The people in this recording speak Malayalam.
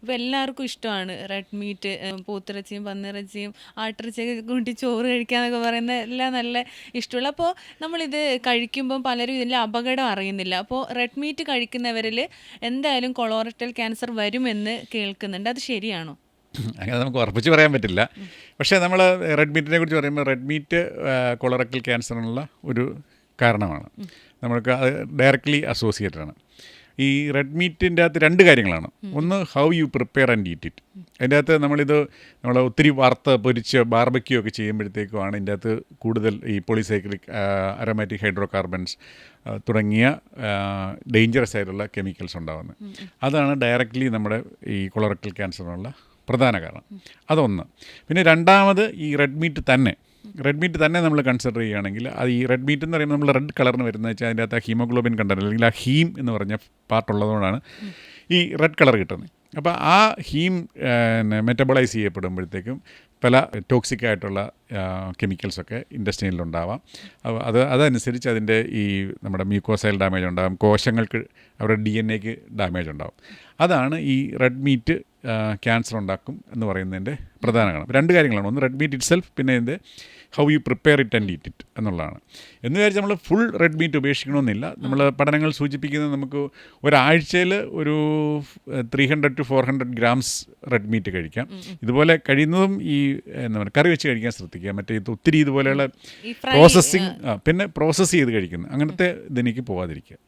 ഇപ്പം എല്ലാവർക്കും ഇഷ്ടമാണ്. റെഡ് മീറ്റ് പൂത്തിറച്ചിയും പന്നിറച്ചിയും ആട്ടിറച്ചിയൊക്കെ കൂട്ടി ചോറ് കഴിക്കാന്നൊക്കെ പറയുന്ന എല്ലാം നല്ല ഇഷ്ടമുള്ള. അപ്പോൾ നമ്മളിത് കഴിക്കുമ്പം പലരും ഇതിന്റെ അപകടം അറിയുന്നില്ല. അപ്പോൾ റെഡ് മീറ്റ് കഴിക്കുന്നവരിൽ എന്തായാലും കൊളോറക്ടൽ ക്യാൻസർ വരുമെന്ന് കേൾക്കുന്നുണ്ട്. അത് ശരിയാണോ? അങ്ങനെ നമുക്ക് ഉറപ്പിച്ച് പറയാൻ പറ്റില്ല. പക്ഷേ നമ്മൾ റെഡ് മീറ്റിനെ കുറിച്ച് പറയുമ്പോൾ റെഡ് മീറ്റ് കൊളറക്കൽ ക്യാൻസറിനുള്ള ഒരു കാരണമാണ്. നമ്മൾക്ക് അത് ഡയറക്റ്റ്ലി അസോസിയേറ്റഡ് ആണ്. ഈ റെഡ് മീറ്റിന്റെ അകത്ത് രണ്ട് കാര്യങ്ങളാണ്. ഒന്ന് how you prepare and eat it അതിന്റെ അകത്ത് നമ്മളിത് നമ്മൾ ഒത്തിരി വറുത്ത് പൊരിച്ച് ബാർബക്യൂ ഒക്കെ ചെയ്യുമ്പോഴത്തേക്കുമാണ് ഇതിന്റെ അകത്ത് കൂടുതൽ ഈ പോളിസൈക്ലിക് അരോമാറ്റിക് ഹൈഡ്രോ കാർബൺസ് തുടങ്ങിയ ഡേഞ്ചറസ് ആയിട്ടുള്ള കെമിക്കൽസ് ഉണ്ടാകുന്നത് അതാണ് ഡയറക്റ്റ്ലി നമ്മുടെ ഈ കൊളറക്ടൽ ക്യാൻസറിനുള്ള പ്രധാന കാരണം. അതൊന്ന്. പിന്നെ രണ്ടാമത് ഈ റെഡ് മീറ്റ് തന്നെ റെഡ് മീറ്റ് തന്നെ നമ്മൾ കൺസിഡർ ചെയ്യുകയാണെങ്കിൽ അത് ഈ റെഡ് മീറ്റ് എന്ന് പറയുമ്പോൾ നമ്മൾ റെഡ് കളറിന് വരുന്നത് വെച്ചാൽ അതിന്റെ അകത്ത് ഹീമോഗ്ലോബിൻ കണ്ടന്റ് അല്ലെങ്കിൽ ആ ഹീം എന്ന് പറഞ്ഞ പാർട്ടുള്ളതുകൊണ്ടാണ് ഈ റെഡ് കളർ കിട്ടുന്നത്. അപ്പോൾ ആ ഹീം മെറ്റബോളൈസ് ചെയ്യപ്പെടുമ്പോഴത്തേക്കും പല ടോക്സിക് ആയിട്ടുള്ള കെമിക്കൽസൊക്കെ ഇൻഡസ്ട്രിയിലുണ്ടാവാം അത് അതനുസരിച്ച് അതിന്റെ ഈ നമ്മുടെ മ്യൂക്കോസൈൽ ഡാമേജ് ഉണ്ടാകും കോശങ്ങൾക്ക് അവരുടെ ഡി എൻ എക്ക് ഡാമേജ് ഉണ്ടാകും അതാണ് ഈ റെഡ് മീറ്റ് ക്യാൻസർ ഉണ്ടാക്കും എന്ന് പറയുന്നതിന്റെ പ്രധാന കാരണം. രണ്ട് കാര്യങ്ങളാണ്. ഒന്ന് റെഡ് മീറ്റ് ഇറ്റ് സെൽഫ് പിന്നെ ഇതിന്റെ how you prepare it and eat it എന്നുള്ളതാണ്. എന്ന് വിചാരിച്ച് നമ്മൾ ഫുൾ റെഡ് മീറ്റ് ഉപേക്ഷിക്കണമെന്നില്ല. നമ്മൾ പഠനങ്ങൾ സൂചിപ്പിക്കുന്നത് നമുക്ക് ഒരാഴ്ചയിൽ ഒരു three hundred to four hundred grams red meat കഴിക്കാം. ഇതുപോലെ കഴിയുന്നതും ഈ എന്താ പറയുക കറി വെച്ച് കഴിക്കാൻ ശ്രദ്ധിക്കുക. മറ്റേ ഇത് ഒത്തിരി ഇതുപോലെയുള്ള പ്രോസസ്സിങ് പിന്നെ പ്രോസസ്സ് ചെയ്ത് കഴിക്കുന്നു. അങ്ങനത്തെ ഇതെനിക്ക് പോകാതിരിക്കുക